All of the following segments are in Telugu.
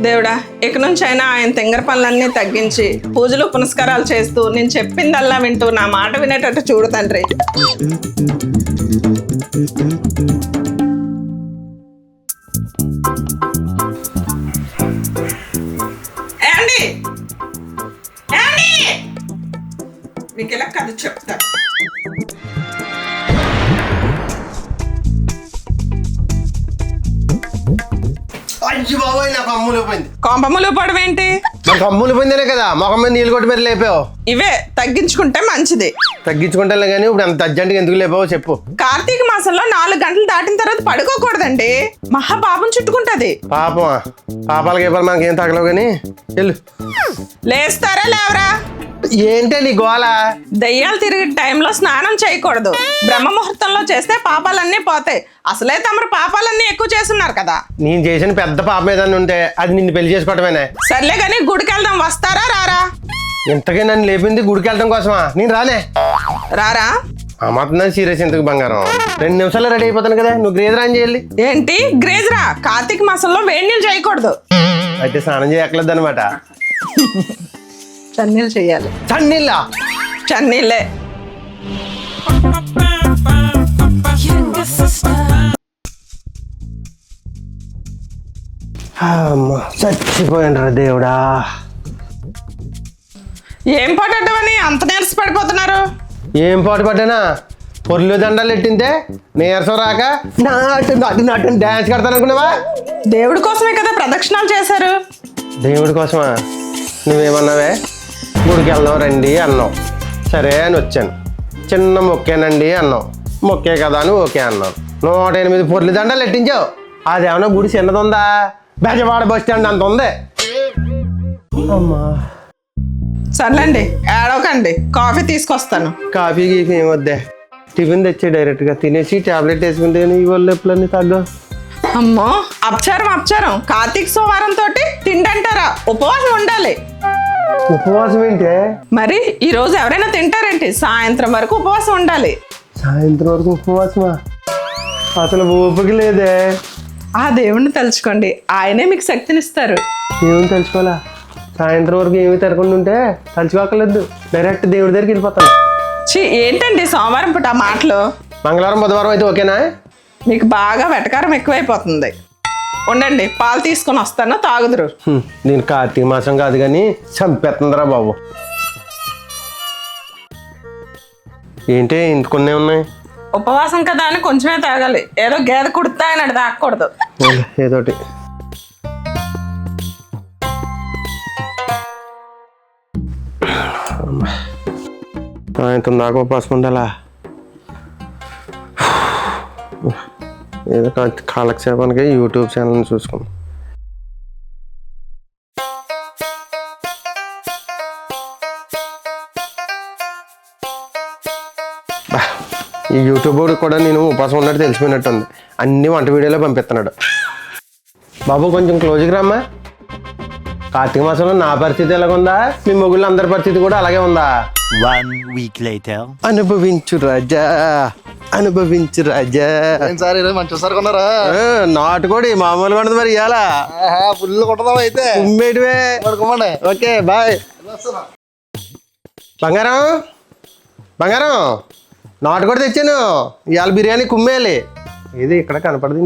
దేవుడా ఇక నుంచి అయినా ఆయన తింగర పనులన్నీ తగ్గించి పూజలు పునస్కారాలు చేస్తూ నేను చెప్పిందల్లా వింటూ నా మాట వినేటట్టు చూడు తండ్రి. మీకు ఎలా కథ చెప్తాను అయ్యి బాబోయ్ నాకు అమ్ములు పోయింది కొంపములు పడవ ఏంటి? నాకు అమ్ములు పోయిందనే కదా మొఖం మీద నీళ్ళు కొట్టి మరి లేపావు. ఇవే తగ్గించుకుంటే మంచిది. తగ్గించుకుంటాను కానీ ఇప్పుడు అంత అర్జెంట్గా ఎందుకు లేపావు చెప్పు. కార్తీక మాసంలో నాలుగు గంటలు దాటిన తర్వాత పడుకోకూడదండి. మహా పాపం చుట్టుకుంటది. పాపమా? పాపాల గీపాలు మనకేం తగలవు కానీ? వెళ్ళు. లేస్తారా లేవరా? ఏంటే నీ గోల? దయ్యాలు తిరిగి టైంలో స్నానం చేయకూడదు. బ్రహ్మ ముహూర్తంలో చేస్తే పాపాలన్నీ పోతాయి. అసలే తమరు పాపాలన్నీ ఎక్కువ చేస్తున్నారు కదా. నేను చేసిన పెద్ద పాపం ఏదన్నా ఉంటే అది నిన్ను పెళ్ళి చేసుకోవటమేనే సర్లే కానీ గుడికి వెళ్దాం వస్తారా రారా? ఇంతకీ నన్ను లేపింది గుడికి వెళ్ళడం కోసమా? నేను రానే. రారా? ఆ మాత్రం సీరియస్ ఎందుకు బంగారం? రెండు నిమిషాలు రెడీ అయిపోతాను కదా నువ్వు గ్రేజ్ రాని చేయాలి. ఏంటి? గ్రేజ్రా కార్తీక మాసంలో వేడి నీళ్ళు చేయకూడదు. అయితే స్నానం చేయక్కర్లేదు అనమాట చన్నీళ్ళు చేయాలి. చన్నీళ్ళ చన్నీళ్ళే చచ్చిపోయినరా దేవుడా. ఏం పడటమని అంత నీరస పడిపోతున్నారు? ఏం పాటు పడ్డానా పొర్లు దండాలు ఎట్టింటే నీరసం రాక? నాటు నాటు నాటు డ్యాన్స్ కడతాను అనుకున్నావా దేవుడి కోసమే కదా ప్రదక్షిణాలు చేశారు. దేవుడి కోసమా? నువ్వేమన్నావే? గుడికి వెళ్దాం రండి అన్నావు. సరే అని వచ్చాను. చిన్న మొక్కేనండి అన్నావు. మొక్కే కదా అని ఓకే అన్నాను. నూట ఎనిమిది పొర్లు దండాలు ఎట్టించావు? అదేమన్నా గుడి చిన్నది ఉందా బెజవాడ బస్ స్టాండ్ అంత ఉంది అమ్మా. సర్లేండి ఏడవకండి. కాఫీ తీసుకొస్తాను. కాఫీ గీఫీ ఏం వద్దే. టిఫిన్ తెచ్చే డైరెక్ట్గా తినేసి టాబ్లెట్ వేసుకుంటే ఈ వాళ్ళు ఎప్పుడన్నీ తగ్గ అమ్మో అపచారం అపచారం. కార్తీక సోమవారం తోటి తిండంటారా? ఉపవాసం ఉండాలి. ఉపవాసం ఏంటే? మరి ఈ రోజు ఎవరైనా తింటారేంటి? సాయంత్రం వరకు ఉపవాసం ఉండాలి. సాయంత్రం వరకు ఉపవాసమా? అసలు ఓపిక లేదే. ఆ దేవుణ్ణి తలుచుకోండి. ఆయనే మీకు శక్తినిస్తారు. ఏమని తలుచుకోవాలా? సాయంత్రం వరకు ఏమి తిరగకుండా ఉంటే తలుచుకోకలేదు డైరెక్ట్ దేవుడి దగ్గరికి వెళ్ళిపోతాను. ఛీ ఏంటండి సోమవారం పూట ఆ మాటలు? మంగళవారం బుధవారం అయితే ఓకేనా? మీకు బాగా వెటకారం ఎక్కువైపోతుంది. ఉండండి పాలు తీసుకొని వస్తాను తాగుదురు. నేను కార్తీక మాసం కాదు కానీ చంపేస్తుందిరా బాబు. ఏంటి ఇంత కొన్ని ఉన్నాయి? ఉపవాసం కదా అని కొంచెమే తాగాలి. ఏదో గేదె కుడుతా అని తాగకూడదు. ఏదోటి. సాయంత్రం దాకా ఉపవాసం ఉండాలా ఏదో కాలక్షేపానికి యూట్యూబ్ ఛానల్ని చూసుకుందాం. ఈ యూట్యూబ్ కూడా నేను ఉపవాసం ఉన్నట్టు తెలిసిపోయినట్టుంది. అన్ని వంట వీడియోలో పంపిస్తున్నాడు. బాబు కొంచెం క్లోజ్కి రమ్మా. కార్తీక మాసంలో నా పరిస్థితి ఎలాగుందా? మీ మొగుళ్ళ అందరి పరిస్థితి కూడా అలాగే ఉందా? One week later. అనుభవించు రాజా. అనుభవించు రాజా. సార్ ఈరోజు మంచి సార్ కొన్నారా? నాటుకోడి మామూలుగా ఉండదు మరి ఇవాళ ఫుల్ కొట్టదాం అయితే. ఉమ్మేటివే ఓకే బాయ్. బంగారం బంగారం నాటుకోడి తెచ్చాను. ఇవాళ బిర్యానీ కుమ్మేయాలి. ఇది ఇక్కడ కనపడదు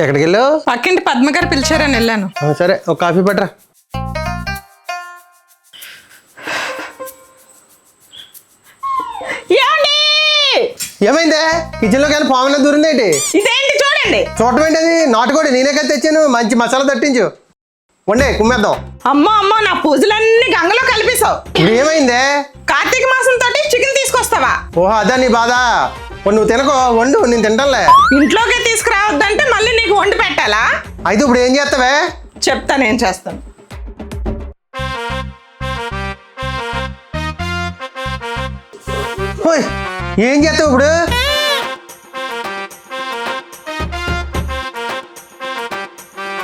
ఎక్కడికి వెళ్ళావు పక్కింటి పద్మ గారు పిలిచారని వెళ్ళాను. సరే ఒక కాఫీ పట్టరా? ఏమైందే? కిచెన్లో కానీ పామున దూరిందేంటి ఇదేంటి చూడండి. చూడటం ఏంటది? నాటుకోడి నేనే కదా తెచ్చాను? మంచి మసాలా తట్టించు. ఉండే కుమ్మేద్దాం. అమ్మో అమ్మో నా పూజలన్నీ గంగలో కలిపేశావు. ఇప్పుడు ఏమైందే కార్తీక మాసం తోటి చికెన్ తీసుకొస్తావా ఓహో అదా నీ బాధ? నువ్వు తినకో వండు నేను తింటానులే ఇంట్లోకే తీసుకురావద్దంటే మళ్ళీ నీకు వండి పెట్టాలా? అయితే ఇప్పుడు ఏం చేస్తావే? చెప్తాను ఏం చేస్తాను. ఓయ్, ఏం చేస్తావు ఇప్పుడు?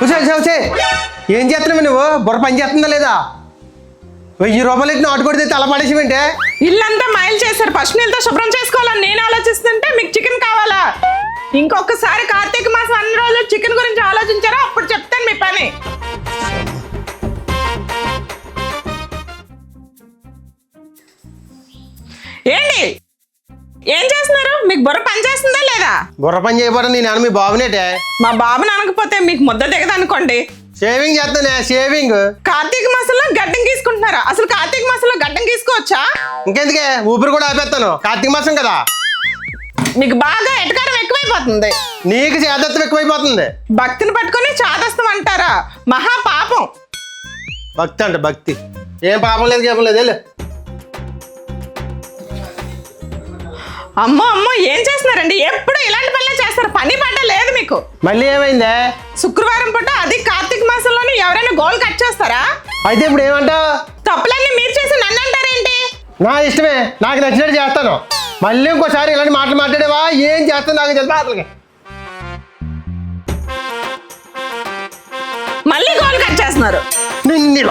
వచ్చే వచ్చే ఏం చేస్తున్నావు నువ్వు? బుర్ర పని చేస్తుందా లేదా? వెయ్యి రూపాయలు ఇచ్చి నాటు కొడితే తల పడేసిమంటే ఇల్లంతా మైల్ చేశారు. ఫస్ట్ నీళ్ళతో శుభ్రం చేసుకోవాలని నేను ఆలోచిస్తుంటే మీకు చికెన్ కావాలా? ఇంకొకసారి కార్తీక మాసం అన్ని రోజులు చికెన్ గురించి ఆలోచించారో? అప్పుడు చెప్తాను మీ పని. ఏంటి? ఏం చేస్తున్నారు? మీకు బుర్ర పని చేస్తుందా లేదా? బుర్ర పని చేయబోవడం నేను అన్న మీ బాబునేటే మా బాబుని అనకపోతే మీకు ముద్ద దిగదనుకోండి. షేవింగ్ చేస్తానే షేవింగ్ కార్తీక మాసంలో గడ్డం గీసుకుంటున్నారా? అసలు కార్తీక మాసంలో గడ్డం గీసుకోవచ్చా ఇంకెందుకే? ఊపిరి కూడా ఆపేస్తాను కార్తీక మాసం కదా. మీకు బాగా ఎటకారం ఎక్కువైపోతుంది. నీకు చేదత్వం ఎక్కువైపోతుంది. భక్తిని పట్టుకొని చాదస్తం అంటారా? మహా పాపం. భక్తి అంట భక్తి. ఏం పాపం లేదు కేపం లేదు వెళ్ళు. అమ్మో అమ్మో ఏం చేస్తున్నారండి? ఎప్పుడు ఇలాంటి పనులే చేస్తారు? పని పడ్డ లేదు మీకు. మళ్ళీ ఏమైందే? శుక్రవారం పూట అది కార్తీక మాసంలోనే ఎవరైనా గోల్ కట్ చేస్తారా? అయితే ఇప్పుడు ఏమంటావు తప్పులన్నీ మీరు చేసి నన్ను అంటారేంటి? నా ఇష్టమే. నాకు నచ్చినట్టు చేస్తాను. మళ్ళీ ఇంకోసారి ఇలాంటి మాటలు మాట్లాడేవా? ఏం చేస్తాను నాకు తెలుసు అసలుకి. మళ్ళీ గోల్ కట్ చేస్తున్నారు. నిన్ను